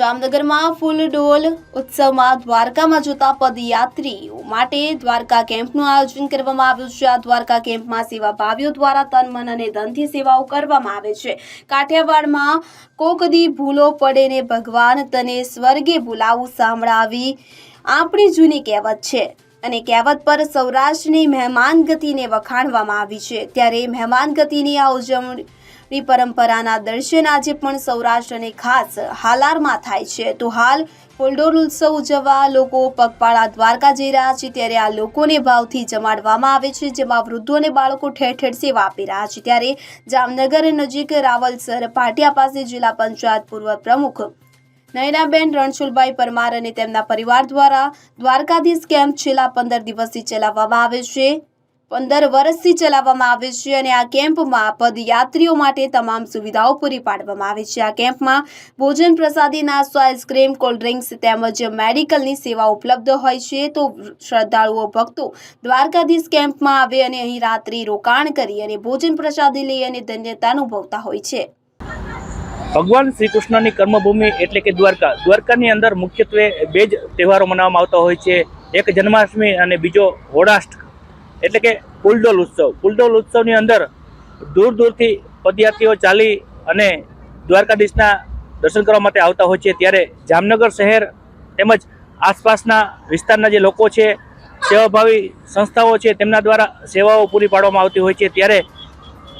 જામનગરમાં ફૂલડોલ ઉત્સવમાં દ્વારકામાં જતા પદયાત્રીઓ માટે દ્વારકા કેમ્પનું આયોજન કરવામાં આવ્યું છે. આ દ્વારકા કેમ્પમાં સેવાભાવીઓ દ્વારા તન, મન અને ધનથી સેવાઓ કરવામાં આવે છે. કાઠિયાવાડમાં કોકદી ભૂલો પડે ને ભગવાન તને સ્વર્ગે બોલાવું સાંભળાવી. આપણી જૂની કહેવત છે અને કહેવત પર સૌરાષ્ટ્રની મહેમાન ગતિને વખાણવામાં આવી છે. ત્યારે મહેમાન ગતિની આ ઉજવણી ની પરંપરાના દર્શન આજે પણ સૌરાષ્ટ્ર અને ખાસ હાલારમાં થાય છે. તો હાલ ફુલડોલ ઉત્સવ ઉજવવા લોકો પગપાળા દ્વારકા જઈ રહ્યા છે. ત્યારે આ લોકોને ભાવથી જમાડવામાં આવે છે, જેમાં વૃદ્ધો અને બાળકો ઠેર ઠેર સેવા આપી રહ્યા છે. ત્યારે જામનગર નજીક રાવલસર પાટિયા પાસે જિલ્લા પંચાયત પૂર્વ પ્રમુખ નયનાબેન રણછોડભાઈ પરમાર અને તેમના પરિવાર દ્વારા દ્વારકાધીશ કેમ્પ છેલ્લા પંદર દિવસથી ચલાવવામાં આવે છે. પંદર વર્ષથી ચલાવવામાં આવે છે અને આ કેમ્પમાં પદયાત્રીઓ માટે તમામ સુવિધાઓ પૂરી પાડવામાં આવે છે. આ કેમ્પમાં ભોજન પ્રસાદી, નાસ્તો, આઈસ્ક્રીમ, કોલ્ડ ડ્રિંક્સ તેમજ મેડિકલની સેવા ઉપલબ્ધ હોય છે. તો શ્રદ્ધાળુઓ, ભક્તો દ્વારકાધીશ કેમ્પમાં આવે અને અહીં રાત્રિ રોકાણ કરી અને ભોજન પ્રસાદી લઈ અને ધન્યતા અનુભવતા હોય છે. ભગવાન શ્રી કૃષ્ણની કર્મભૂમિ એટલે કે દ્વારકા. દ્વારકાની અંદર મુખ્યત્વે બે જ તહેવારો મનાવવામાં આવતા હોય છે. એક જન્માષ્ટમી અને બીજો હોળાષ્ટ એટલે કે ફૂલડોલ ઉત્સવ. ફૂલડોલ ઉત્સવની અંદર દૂર દૂરથી પદયાત્રીઓ ચાલી અને દ્વારકાધીશના દર્શન કરવા માટે આવતા હોય છે. ત્યારે જામનગર શહેર તેમજ આસપાસના વિસ્તારના જે લોકો છે, સેવાભાવી સંસ્થાઓ છે, તેમના દ્વારા સેવાઓ પૂરી પાડવામાં આવતી હોય છે. ત્યારે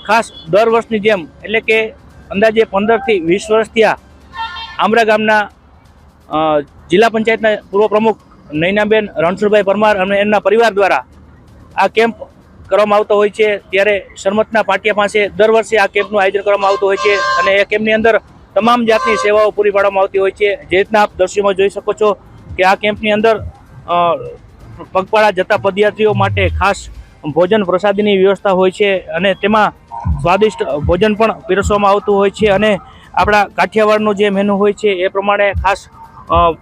ખાસ દર વર્ષની જેમ, એટલે કે અંદાજે પંદરથી વીસ વર્ષથી ત્યાં આમરા ગામના જિલ્લા પંચાયતના પૂર્વ પ્રમુખ નૈનાબેન રણછોડભાઈ પરમાર અને એમના પરિવાર દ્વારા આ કેમ્પ કરવામાં આવતો હોય છે, ત્યારે સરમતના પાટિયા પાસે દર વર્ષે આ કેમ્પનું આયોજન કરવામાં આવતું હોય છે અને એ કેમ્પની અંદર તમામ જાતની સેવાઓ પૂરી પાડવામાં આવતી હોય છે. જે રીતના આપ દ્રશ્યમાં જોઈ શકો છો કે આ કેમ્પની અંદર પગપાળા જતા પદયાત્રીઓ માટે ખાસ ભોજન પ્રસાદીની વ્યવસ્થા હોય છે અને તેમાં સ્વાદિષ્ટ ભોજન પણ પીરસવામાં આવતું હોય છે અને આપણા કાઠિયાવાડનું જે મેનુ હોય છે એ પ્રમાણે ખાસ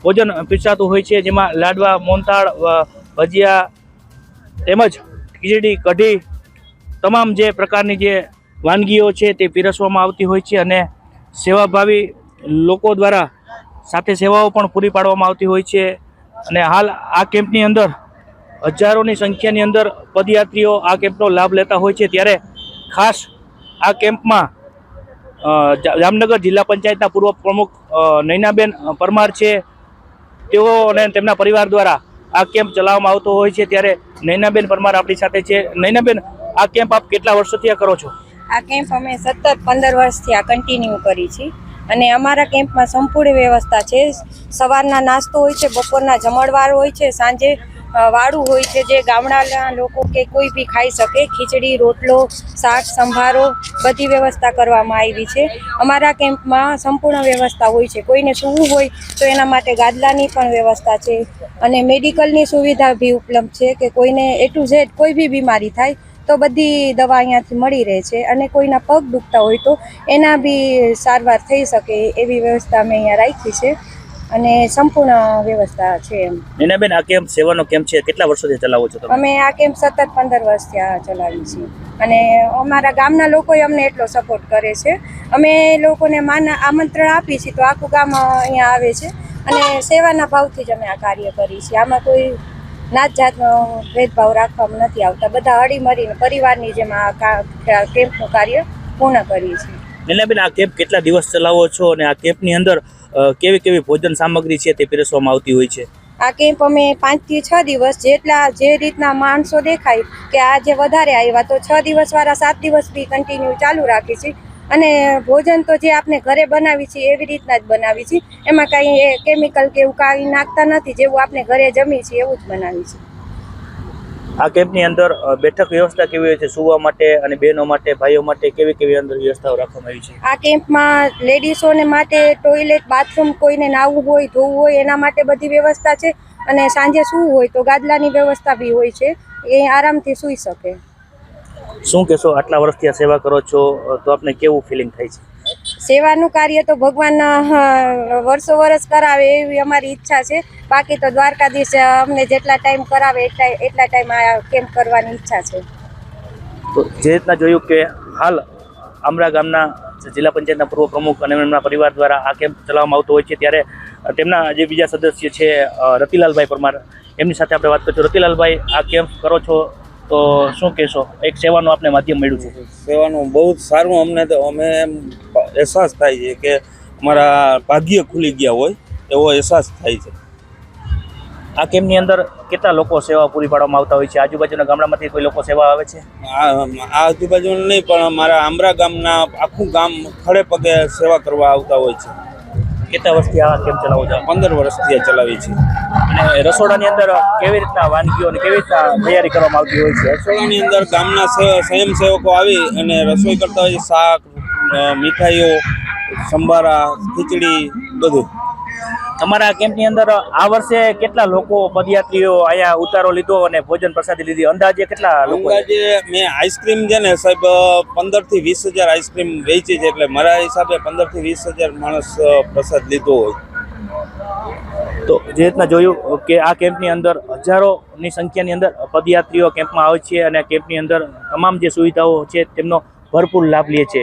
ભોજન પીરસાતું હોય છે. જેમાં લાડવા મોનથાળ ભજીયા તેમજ ખીચડી, કઢી, તમામ જે પ્રકારની જે વાનગીઓ છે તે પીરસવામાં આવતી હોય છે અને સેવાભાવી લોકો દ્વારા સાથે સેવાઓ પણ પૂરી પાડવામાં આવતી હોય છે. અને હાલ આ કેમ્પની અંદર હજારોની સંખ્યાની અંદર પદયાત્રીઓ આ કેમ્પનો લાભ લેતા હોય છે. ત્યારે ખાસ આ કેમ્પમાં જામનગર જિલ્લા પંચાયતના પૂર્વ પ્રમુખ નૈનાબેન પરમાર છે. તેઓ અને તેમના પરિવાર દ્વારા આ કેમ્પ ચલાવવામાં આવતો હોય છે ત્યારે નૈનાબેન પરમાર આપણી સાથે છે. નૈનાબેન, આ કેમ્પ આપ કેટલા વર્ષોથી આ કરો છો? આ કેમ્પ અમે સતત પંદર વર્ષથી આ કન્ટિન્યુ કરી છે. અને અમારા કેમ્પમાં સંપૂર્ણ વ્યવસ્થા છે. સવારના નાસ્તો હોય છે, બપોરના જમણવાર હોય છે, સાંજે વાળું હોય છે જે ગામડાના લોકો કે કોઈ બી ખાઈ શકે, ખીચડી, રોટલો, શાક, સંભારો, બધી વ્યવસ્થા કરવામાં આવી છે. અમારા કેમ્પમાં સંપૂર્ણ વ્યવસ્થા હોય છે. કોઈને સૂવું હોય તો એના માટે ગાદલાની પણ વ્યવસ્થા છે અને મેડિકલની સુવિધા બી ઉપલબ્ધ છે કે કોઈને એ ટુ ઝેડ કોઈ બી બીમારી થાય તો બધી દવા અહીંયાથી મળી રહે છે અને કોઈના પગ દુખતા હોય તો એના બી સારવાર થઈ શકે એવી વ્યવસ્થા અમે અહીંયા રાખી છે. અને સંપૂર્ણ વ્યવસ્થા છે એમ. નીનાબેન આ કેમ્પ સેવાનો કેમ્પ છે કેટલા વર્ષોથી ચલાવો છો તમે? અમે આ કેમ્પ સતત પંદર વર્ષથી આ ચલાવીએ છીએ. અને અમારા ગામના લોકોએ અમને એટલો સપોર્ટ કરે છે. અમે લોકોને માન આમંત્રણ આપીએ છીએ તો આખું ગામ અહીંયા આવે છે. અને સેવાના ભાવથી જ અમે આ કાર્ય કરીએ છીએ. આમાં કોઈ નાત જાતનો ભેદભાવ રાખવામાં નથી આવતા. બધા હળી મળીને પરિવારની જેમ આ કેમ્પનું કાર્ય પૂર્ણ કરીએ છીએ. નૈનાબેન આ કેમ્પ કેટલા દિવસ ચલાવો છો અને આ કેમ્પની અંદર કેવી કેવી ભોજન સામગ્રી છે તે પીરસવામાં આવતી હોય છે? આ કેમ્પ અમે પાંચથી છ દિવસ જેટલા જે રીતના માણસો દેખાય કે આજે વધારે આવ્યા તો છ દિવસવાળા સાત દિવસ બી કન્ટિન્યુ ચાલુ રાખી છે. અને ભોજન તો જે આપણે ઘરે બનાવી છીએ એવી રીતના જ બનાવી છીએ એમાં કાંઈ કેમિકલ કે એવું કાંઈ નાખતા નથી જેવું આપણે ઘરે જમી છીએ એવું જ બનાવી છીએ આ કેમ્પની અંદર બેઠક વ્યવસ્થા કેવી હોય છે? સુવા માટે અને બહેનો માટે ભાઈઓ માટે કેવી કેવી અંદર વ્યવસ્થાઓ રાખવામાં આવી છે? આ કેમ્પમાં લેડીઝોને માટે ટોયલેટ બાથરૂમ કોઈને નાવું હોય ધોવું હોય એના માટે બધી વ્યવસ્થા છે. અને સાંજે સૂવું હોય તો ગાદલાની વ્યવસ્થા બી હોય છે. એ આરામથી સૂઈ શકે. શું કહેશો? આટલા વર્ષથી આ સેવા કરો છો તો આપને કેવું ફિલિંગ થાય છે? સેવાનું કાર્ય તો ભગવાન વર્ષો વર્ષ કરાવે એવી અમારી ઈચ્છા છે. બાકી તો દ્વારકાધીશ અમને જેટલા ટાઈમ કરાવે એટલા એટલા ટાઈમ આ કેમ્પ કરવાની ઈચ્છા છે. તો જે રીતના જોયું કે હાલ આમરા ગામના જિલ્લા પંચાયતના પૂર્વ પ્રમુખ અને એમના પરિવાર દ્વારા આ કેમ્પ ચલાવવામાં આવતો હોય છે ત્યારે તેમના જે બીજા સદસ્ય છે રતિલાલભાઈ પરમાર એમની સાથે આપણે વાત કરીશું. રતિલાલભાઈ આ કેમ્પ કરો છો તો શું કહેશો? એક સેવાનું આપણે માધ્યમ મળ્યું છે. સેવાનું બહુ જ સારું અમને તો અમે એમ અહેસાસ થાય છે કે અમારા ભાગ્ય ખુલી ગયા હોય એવો અહેસાસ થાય છે. આ કેમ્પની અંદર કેટલા લોકો સેવા પૂરી પાડવામાં આવતા હોય છે? આજુબાજુના ગામડામાંથી કોઈ લોકો સેવા આવે છે? આ આજુબાજુ નહીં પણ અમારા આંબરા ગામના આખું ગામ ખડે પગે સેવા કરવા આવતા હોય છે. કેટલા વર્ષથી આ કેમ્પ ચલાવો છો? પંદર વર્ષથી આ ચલાવી છે અને રસોડાની અંદર કેવી રીતના વાનગીઓ અને કેવી રીતના તૈયારી કરવામાં આવતી હોય છે? રસોડાની અંદર ગામના સ્વયંસેવકો આવી અને રસોઈ કરતા હોય શાક મીઠાઈઓ સંભારા ખીચડી બધું. તમારા કેમ્પની અંદર આ વર્ષે કેટલા લોકો પદયાત્રીઓ અહીંયા ઉતારો લીધો અને ભોજન પ્રસાદી લીધી? અંદાજે કેટલા લોકો? અંદાજે મેં આઈસ્ક્રીમ છે ને સાહેબ પંદરથી વીસ હજાર આઈસ્ક્રીમ વેચી છે એટલે મારા હિસાબે પંદરથી વીસ હજાર માણસ પ્રસાદ લીધો હોય. તો જે રીતના જોયું કે આ કેમ્પની અંદર હજારોની સંખ્યાની અંદર પદયાત્રીઓ કેમ્પમાં આવે છે અને કેમ્પની અંદર તમામ જે સુવિધાઓ છે તેમનો ભરપૂર લાભ લે છે.